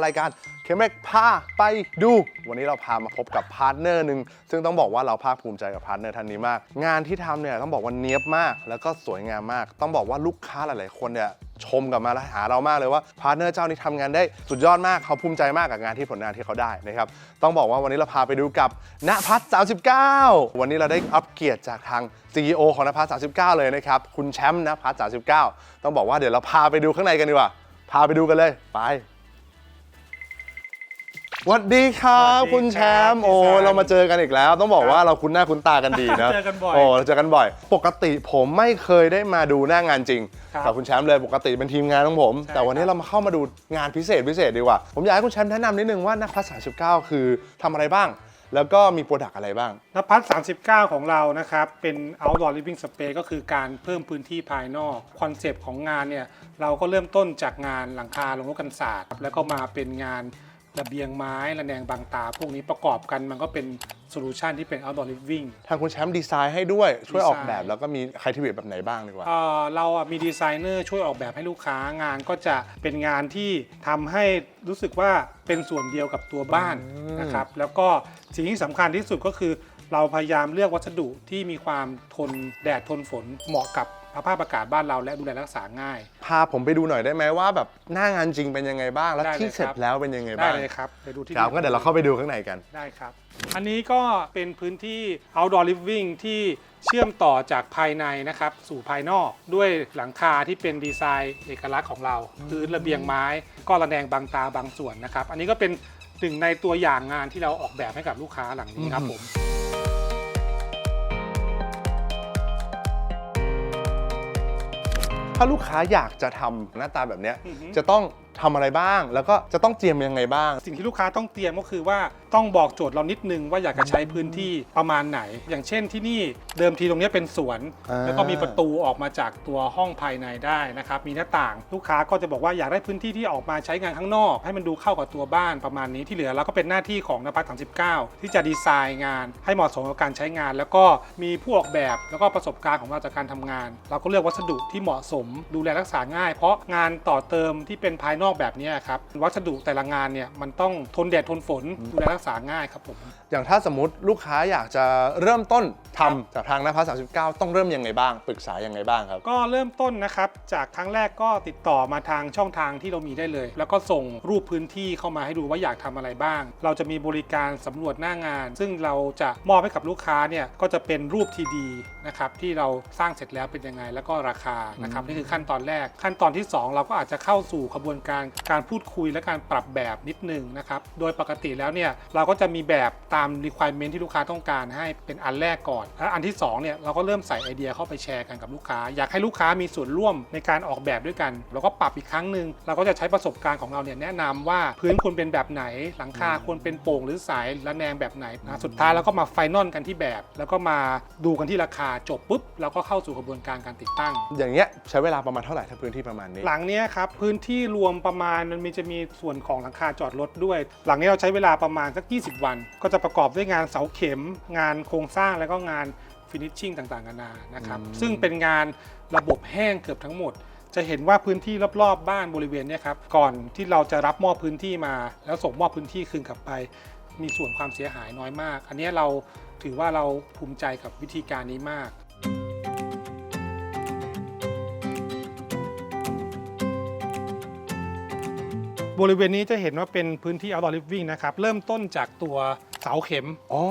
รายการเคมเมกพาไปดู วันนี้เราพามาพบกับพาร์ทเนอร์หนึ่งซึ่งต้องบอกว่าเราภาคภูมิใจกับพาร์ทเนอร์ท่านนี้มาก งานที่ทำเนี่ยต้องบอกว่าเนี้ยบมาก แล้วก็สวยงามมาก ต้องบอกว่าลูกค้าหลาย ๆ คนเนี่ยชมกลับมาแล้วหาเรามากเลยว่าพาร์ทเนอร์เจ้านี้ทำงานได้สุดยอดมากเขาภูมิใจมากกับงานที่ผลงานที่เขาได้นะครับต้องบอกว่าวันนี้เราพาไปดูกับณพัฒน์39 วันนี้เราได้อัปเกียรติจากทาง CEO ของนภัส39 เลยนะครับคุณแชมป์นภัส39 ต้องบอกว่าเดี๋ยวเราพาไปดูข้างในกันดีกว่าพาไปดูกันเลยไป วัสดีครับสวัสดีคุณแชมป์ครับโอ้พี่สารเรามาเจอกันอีกแล้ว ต้องบอกว่าเราคุ้นหน้าคุ้นตากันดีนะเจอกันบ่อยโอ้เราเจอกันบ่อย ปกติผมไม่เคยได้มาดูหน้างานจริงครับกับคุณแชมป์เลยปกติเป็นทีมงานของผมใช่แต่วันนี้ครับเรามาเข้ามาดูงานพิเศษพิเศษดีกว่า ผมอยากให้คุณแชมป์แนะนำนิดนึงว่านักพัฒ39คือทำอะไรบ้าง แล้วก็มีโปรดักต์อะไรบ้างนภัส39ของเรานะครับเป็น outdoor living space ก็คือการเพิ่มพื้นที่ภายนอกคอนเซปต์ของงานเนี่ยเราก็เริ่มต้นจากงานหลังคาลงรถกันศาสตร์แล้วก็มาเป็นงาน ระเบียงไม้ระแนงบางตา พวกนี้ประกอบกันมันก็เป็นโซลูชันที่เป็น outdoor living ทางคุณแชมป์ดีไซน์ให้ด้วยช่วยออกดีไซน์แบบแล้วก็มีใครที่เวทแบบไหนบ้างดีกว่า เอ่อเราอะมีดีไซเนอร์ช่วยออกแบบให้ลูกค้างานก็จะเป็นงานที่ทำให้รู้สึกว่าเป็นส่วนเดียวกับตัวบ้านนะครับ แล้วก็สิ่งที่สำคัญที่สุดก็คือ เราพยายามเลือกวัสดุที่มีความทนแดดทนฝนเหมาะกับส ภาพอากาศบ้านเราและดูแลรักษาง่าย พาผมไปดูหน่อยได้ไหมว่าแบบหน้างานจริงเป็นยังไงบ้าง แล้วได้เลยที่เสร็จครับ แล้วเป็นยังไงได้บ้างเลยครับไปดูที่ครับงั้นเดี๋ยวเราเข้าไปดูข้างในกัน ได้ครับ อันนี้ก็เป็นพื้นที่ outdoor living ที่เชื่อมต่อจากภายในนะครับ สู่ภายนอกด้วยหลังคาที่เป็นดีไซน์เอกลักษณ์ของเราพื้นระเบียงไม้ ก็ระแนงบางตาบางส่วนนะครับ อันนี้ก็เป็นหนึ่งในตัวอย่างงานที่เราออกแบบให้กับลูกค้าหลังนี้ครับผม ถ้าลูกค้าอยากจะทำหน้าตาแบบเนี้ยอือฮึจะต้อง ทำอะไรบ้าง แล้วก็จะต้องเตรียมยังไงบ้าง สิ่งที่ลูกค้าต้องเตรียมก็คือว่าต้องบอกโจทย์เรานิดนึงว่าอยากจะใช้พื้นที่ประมาณไหน อย่างเช่นที่นี่เดิมทีตรงนี้เป็นสวน อ่า แล้วก็มีประตูออกมาจากตัวห้องภายในได้นะครับมีหน้าต่าง ลูกค้าก็จะบอกว่าอยากได้พื้นที่ที่ออกมาใช้งานข้างนอก ให้มันดูเข้ากับตัวบ้านประมาณนี้ที่เหลือเราก็เป็นหน้าที่ของนภัส39 ที่จะดีไซน์งาน ให้เหมาะสมกับการใช้งาน แล้วก็มีผู้ออกแบบแล้วก็ประสบการณ์ของเราจากการทำงาน เราก็เลือกวัสดุที่เหมาะสมดูแลรักษาง่าย เพราะงานต่อเติมที่เป็นภายนอกแบบนี้ครับวัสดุแต่ละงานเนี่ยมันต้องทนแดดทนฝนดูแลรักษาง่ายครับผมอย่างถ้าสมมติลูกค้าอยากจะเริ่มต้น ทำจากทางนภัส39ต้องเริ่มยังไงบ้าง ปรึกษายังไงบ้างครับ ก็เริ่มต้นนะครับ จากครั้งแรกก็ติดต่อมาทางช่องทางที่เรามีได้เลย แล้วก็ส่งรูปพื้นที่เข้ามาให้ดูว่าอยากทำอะไรบ้าง เราจะมีบริการสำรวจหน้างาน ซึ่งเราจะมอบให้กับลูกค้าเนี่ยก็จะเป็นรูปทีดีนะครับที่เราสร้างเสร็จแล้วเป็นยังไง แล้วก็ราคานะครับนี่คือขั้นตอนแรก ขั้นตอนที่ 2 เราก็อาจจะเข้าสู่ขบวนการการพูดคุยและการปรับแบบนิดนึงนะครับโดยปกติแล้วเนี่ยเราก็จะมีแบบตาม requirement ที่ลูกค้าต้องการให้เป็นอันแรกก่อนและอันที่สองเนี่ยเราก็เริ่มใส่ไอเดียเข้าไปแชร์กันกับลูกค้า อยากให้ลูกค้ามีส่วนร่วมในการออกแบบด้วยกัน แล้วก็ปรับอีกครั้งหนึ่งเราก็จะใช้ประสบการณ์ของเราเนี่ยแนะนำว่าพื้นควรเป็นแบบไหน หลังคาควรเป็นโป่งหรือสายระแนงแบบไหนนะสุดท้ายเราก็มาไฟนอลกันที่แบบ แล้วก็มาดูกันที่ราคาจบปุ๊บเราก็เข้าสู่กระบวนการการติดตั้ง อย่างเงี้ยใช้เวลาประมาณเท่าไหร่ถ้าพื้นที่ประมาณนี้ หลังเนี้ยครับพื้นที่รวมประมาณมันมีจะมีส่วนของหลังคาจอดรถด้วย หลังนี้เราใช้เวลาประมาณสัก 20 วัน ก็จะประกอบด้วยงานเสาเข็ม งานโครงสร้างแล้วก็งานฟินิชชิ่งต่างๆนานานะครับอืมซึ่งเป็นงานระบบแห้งเกือบทั้งหมด จะเห็นว่าพื้นที่รอบๆบ้านบริเวณเนี้ยครับก่อนที่เราจะรับมอบพื้นที่มา แล้วส่งมอบพื้นที่คืนกลับไป มีส่วนความเสียหายน้อยมาก อันเนี้ยเราถือว่าเราภูมิใจกับวิธีการนี้มากบริเวณนี้จะเห็นว่าเป็นพื้นที่ outdoor living นะครับ เริ่มต้นจากตัว เสาเข็ม อ๋อ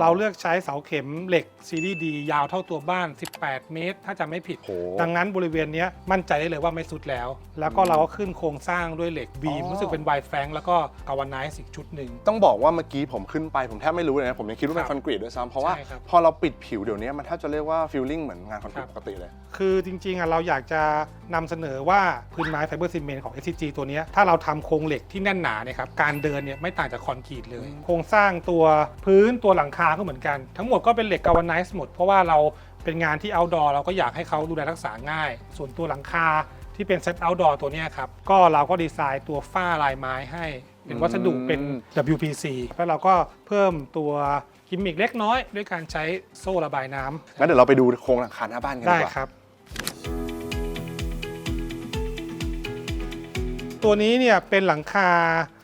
เราเลือกใช้เสาเข็มเหล็กซีรีส์ดียาวเท่าตัวบ้าน 18 เมตร ถ้าจำไม่ผิด โห ดังนั้นบริเวณเนี้ยมั่นใจได้เลยว่าไม่สุดแล้ว แล้วก็เราก็ขึ้นโครงสร้างด้วยเหล็กบีมอ๋อ รู้สึกเป็นไวแฟงแล้วก็กาวาไนซ์อีกชุดหนึ่ง ต้องบอกว่าเมื่อกี้ผมขึ้นไปผมแทบไม่รู้เลยนะ ผมยังคิดว่าเป็นครับคอนกรีตด้วยซ้ำเพราะว่า ใช่ครับพอเราปิดผิวเดี๋ยวนี้มันแทบจะเรียกว่าฟิลลิ่งเหมือนงานคอนกรีตครับ ปกติเลย คือจริงๆอะเราอยากจะนำเสนอว่าพื้นไม้ไฟเบอร์ซีเมนต์ของ SCG ตัวเนี้ยถ้าเราทำโครงเหล็กที่แน่นหนาเนี่ยครับการเดินเนี่ยไม่ต่างจากคอนกรีตเลย โครงสร้างตัวพื้นตัวหลังคาก็เหมือนกัน ทั้งหมดก็เป็นเหล็กกาวาไนซ์หมด เพราะว่าเราเป็นงานที่ outdoor เราก็อยากให้เขาดูแลรักษาง่าย ส่วนตัวหลังคาที่เป็นเซต outdoor ตัวเนี้ยครับ ก็เราก็ดีไซน์ตัวฝ้าลายไม้ให้ เป็นวัสดุเป็น WPC แล้วเราก็เพิ่มตัวกิมมิกเล็กน้อย ด้วยการใช้โซ่ระบายน้ำงั้นเดี๋ยวเราไปดูโครงหลังคาหน้าบ้านกันได้ดีกว่า ครับ ตัวนี้เนี่ยเป็นหลังคา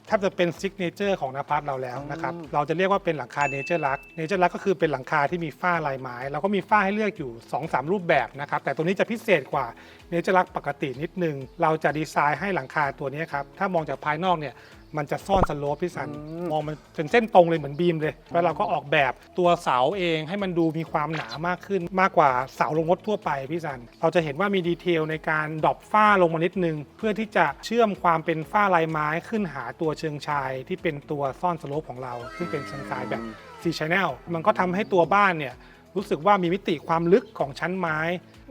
แทบจะเป็นซิกเนเจอร์ของนภัสเราแล้วนะครับอืมเราจะเรียกว่าเป็นหลังคาเนเจอร์ลักเนเจอร์ลักก็คือเป็นหลังคาที่มีฝ้าลายไม้ แล้วก็มีฝ้าให้เลือกอยู่ 2-3 รูปแบบนะครับ แต่ตัวนี้จะพิเศษกว่าเนเจอร์ลักปกตินิดนึง เราจะดีไซน์ให้หลังคาตัวนี้ครับ ถ้ามองจากภายนอกเนี่ย มันจะซ่อนสโลปพี่สันมองมันเป็นเส้นตรงเลยเหมือนบีมเลยแล้วเราก็ออกแบบตัวเสาเองให้มันดูมีความหนามากขึ้นมากกว่าเสาลงรถทั่วไปพี่สัน เราจะเห็นว่ามีดีเทลในการดรอปฝ้าลงมานิดนึง เพื่อที่จะเชื่อมความเป็นฝ้าลายไม้ขึ้นหาตัวเชิงชาย ที่เป็นตัวซ่อนสโลปของเรา ซึ่งเป็นเชิงชายแบบ4 Channel มันก็ทำให้ตัวบ้านเนี่ย รู้สึกว่ามีมิติความลึกของชั้นไม้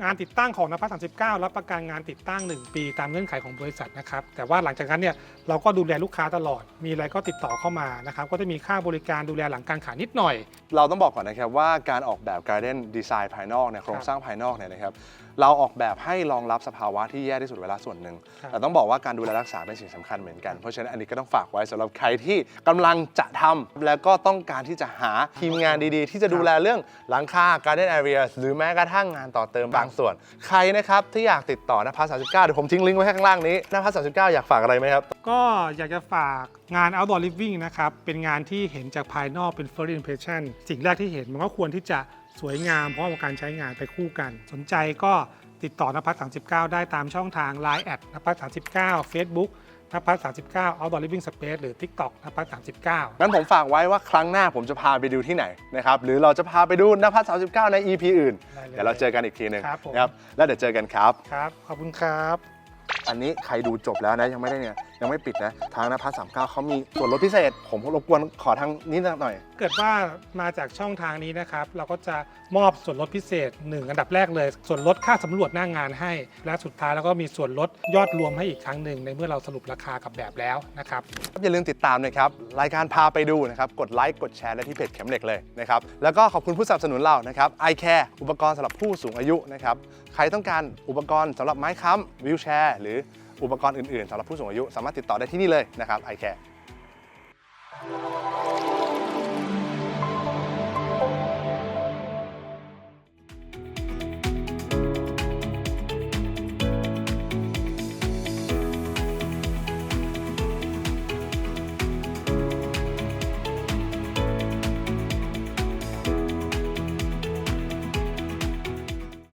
งานติดตั้งของนภัส39 รับประกันงานติดตั้ง 1 ปีตามเงื่อนไขของบริษัทนะครับ แต่ว่าหลังจากนั้นเนี่ยเราก็ดูแลลูกค้าตลอด มีอะไรก็ติดต่อเข้ามานะครับ ก็จะมีค่าบริการดูแลหลังการขายนิดหน่อย เราต้องบอกก่อนนะครับว่าการออกแบบการเด่นดีไซน์ภายนอกเนี่ยโครงสร้างภายนอกเนี่ยนะครับ เราออกแบบให้รองรับสภาวะที่แย่ที่สุดเวลาส่วนหนึ่งครับแต่ต้องบอกว่าการดูแลรักษาเป็นสิ่งสำคัญเหมือนกัน เพราะฉะนั้นอันนี้ก็ต้องฝากไว้สำหรับใครที่กำลังจะทำแล้วก็ต้องการที่จะหาทีมงานดีๆ ที่จะดูแลเรื่องหลังคา Garden Area หรือแม้กระทั่งงานต่อเติมบางส่วน ใครนะครับที่อยากติดต่อนภัส39เดี๋ยวผมทิ้งลิงก์ไว้ให้ข้างล่างนี้นภัส39อยากฝากอะไรไหมครับ ก็อยากจะฝากงาน outdoor living นะครับเป็นงานที่เห็นจากภายนอกเป็น first impression สิ่งแรกที่เห็นมันก็ควรที่จะ สวยงามเพราะว่าการใช้งานไปคู่กัน สนใจก็ติดต่อนภัส39 ได้ตามช่องทาง Line แอดนภัส39 Facebook นภัส39 outdoor living space หรือ TikTok นภัส39 งั้นผมฝากไว้ว่าครั้งหน้าผมจะพาไปดูที่ไหนนะครับหรือเราจะพาไปดูนภัส39 ใน EP อื่น ได้เลยเดี๋ยวเราเจอกันอีกทีหนึ่งครับผม นะครับแล้วเดี๋ยวเจอกันครับ ครับ ขอบคุณครับ อันนี้ใครดูจบแล้วนะยังไม่ได้เนี่ย ยังไม่ปิดนะ ทางนภัส39เขามีส่วนลดพิเศษ ผมรบกวนขอทางนี้หน่อย เกิดว่ามาจากช่องทางนี้นะครับ เราก็จะมอบส่วนลดพิเศษ 1 อันดับแรกเลย ส่วนลดค่าสำรวจหน้างานให้ และสุดท้ายแล้วก็มีส่วนลดยอดรวมให้อีกครั้งหนึ่งในเมื่อเราสรุปราคากับแบบแล้วนะครับอย่าลืมติดตามนะครับรายการพาไปดูนะครับกดไลค์กดแชร์ได้ที่เพจเข็มเหล็กเลยนะครับแล้วก็ขอบคุณผู้สนับสนุนเรานะครับ i Care อุปกรณ์สำหรับผู้สูงอายุนะครับใครต้องการอุปกรณ์สำหรับไม้ค้ำวิวแชร์หรือ อุปกรณ์อื่นๆสำหรับผู้สูงอายุสามารถติดต่อได้ที่นี่เลยนะครับไอแคร์